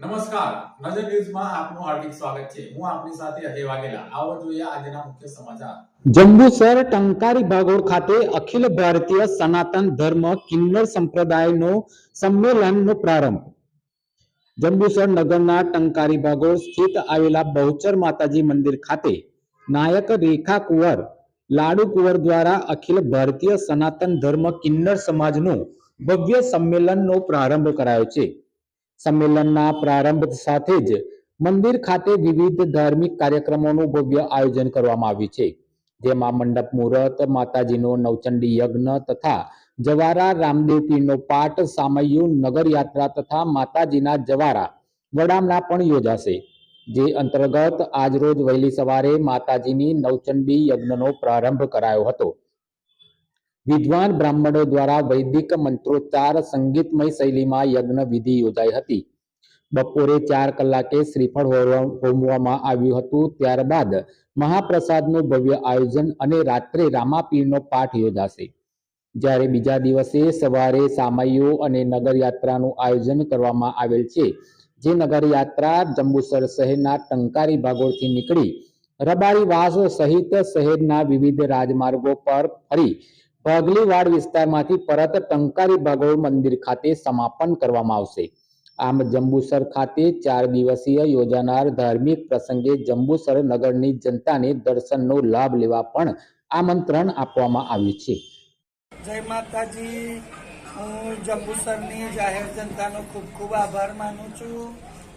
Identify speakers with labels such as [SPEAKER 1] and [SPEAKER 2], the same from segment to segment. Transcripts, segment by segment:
[SPEAKER 1] નમસ્કાર. નજર ન્યૂઝમાં આપનું હાર્દિક સ્વાગત છે. હું આપની સાથે અજય વાઘેલા. આવો જોઈએ આજના મુખ્ય સમાચાર.
[SPEAKER 2] જંબુસર ટંકારી ભાગોળ ખાતે અખિલ ભારતીય સનાતન ધર્મ કિન્નર સંપ્રદાયનો સંમેલનનો પ્રારંભ. જંબુસર નગરના ટંકારી ભાગોળ સ્થિત આવેલા બહુચર માતાજી મંદિર ખાતે નાયક રેખા કુંવર, લાડુ કુંવર દ્વારા અખિલ ભારતીય સનાતન ધર્મ કિન્નર સમાજનું ભવ્ય સંમેલનનો પ્રારંભ કરાયો છે. સંમેલનના પ્રારંભ સાથે જ મંદિર ખાતે વિવિધ ધાર્મિક કાર્યક્રમોનું ભવ્ય આયોજન કરવામાં આવ્યું છે. જેમાં મંડપ મુહૂર્ત, માતાજીનો નવચંડી યજ્ઞ તથા જવારા રામદેવ પીરનો પાઠ, સામયુ નગર યાત્રા તથા માતાજીના જવારા વડામણા પણ યોજાશે. જે અંતર્ગત આજરોજ વહેલી સવારે માતાજીની નવચંડી યજ્ઞનો પ્રારંભ કરાયો હતો. વિદ્વાન બ્રાહ્મણો દ્વારા વૈદિક મંત્રોચ્ચાર સંગીતમય શૈલીમાં યજ્ઞ વિધિ યોજાઈ હતી. બપોરે ચાર કલાકે શ્રીફળ હોમવામાં આવ્યું હતું. ત્યારબાદ મહાપ્રસાદનું ભવ્ય આયોજન અને રાત્રે રામાપીરનો પાઠ યોજાશે. જ્યારે બીજા દિવસે સવારે સામૈયો અને નગરયાત્રાનું આયોજન કરવામાં આવેલ છે, જે નગરયાત્રા જંબુસર શહેરના ટંકારી ભાગોળથી નીકળી રબારીવાસ સહિત શહેરના વિવિધ રાજમાર્ગો પર ફરી ભાગલીવાડ વિસ્તારમાંથી પરત ટંકારી ભાગોળ મંદિર ખાતે સમાપન કરવામાં આવશે. આમ જંબુસર ખાતે ચાર દિવસીય યોજાનાર ધાર્મિક પ્રસંગે જંબુસર નગરની જનતાને દર્શનનો લાભ લેવા પણ આમંત્રણ આપવામાં આવ્યું છે.
[SPEAKER 3] જય માતાજી. હું જંબુસરની જાહેર જનતાનો ખૂબ ખૂબ આભાર માનું છું.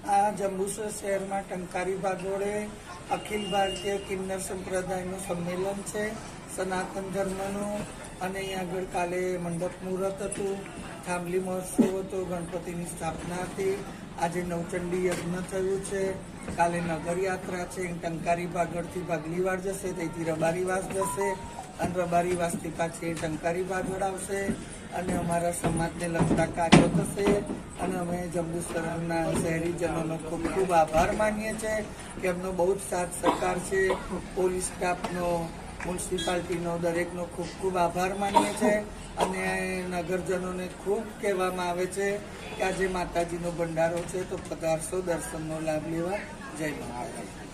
[SPEAKER 3] આ જંબુસર શહેરમાં ટંકારી ભાગોળે અખિલ ભારતીય કિન્નર સંપ્રદાયનું સંમેલન છે. સનાતન ધર્મનું અને અહીં આગળ કાલે મંડપ મુહૂર્ત હતું. થાંભલી મહોત્સવ હતો, ગણપતિની સ્થાપના હતી. આજે નવચંડી યજ્ઞ થયું છે. કાલે નગરયાત્રા છે. ટંકારી ભાગળથી ભાગલીવાડ જશે તેથી રબારીવાસ જશે અને રબારીવાસથી પાછી ટંકારી ભાગળ આવશે અને અમારા સમાજને લગતા કાર્યો થશે. અને અમે જંબુસરના શહેરીજનોનો ખૂબ ખૂબ આભાર માનીએ છીએ કે એમનો બહુ જ સાથ સહકાર છે. પોલીસ સ્ટાફનો, મ્યુનિસિપાલિટીનો દરેકનો ખૂબ ખૂબ આભાર માનીએ છીએ. અને નગરજનોને ખૂબ કહેવામાં આવે છે કે આજે માતાજીનો ભંડારો છે તો પધારશો, દર્શનનો લાભ લેવા જય માતાજી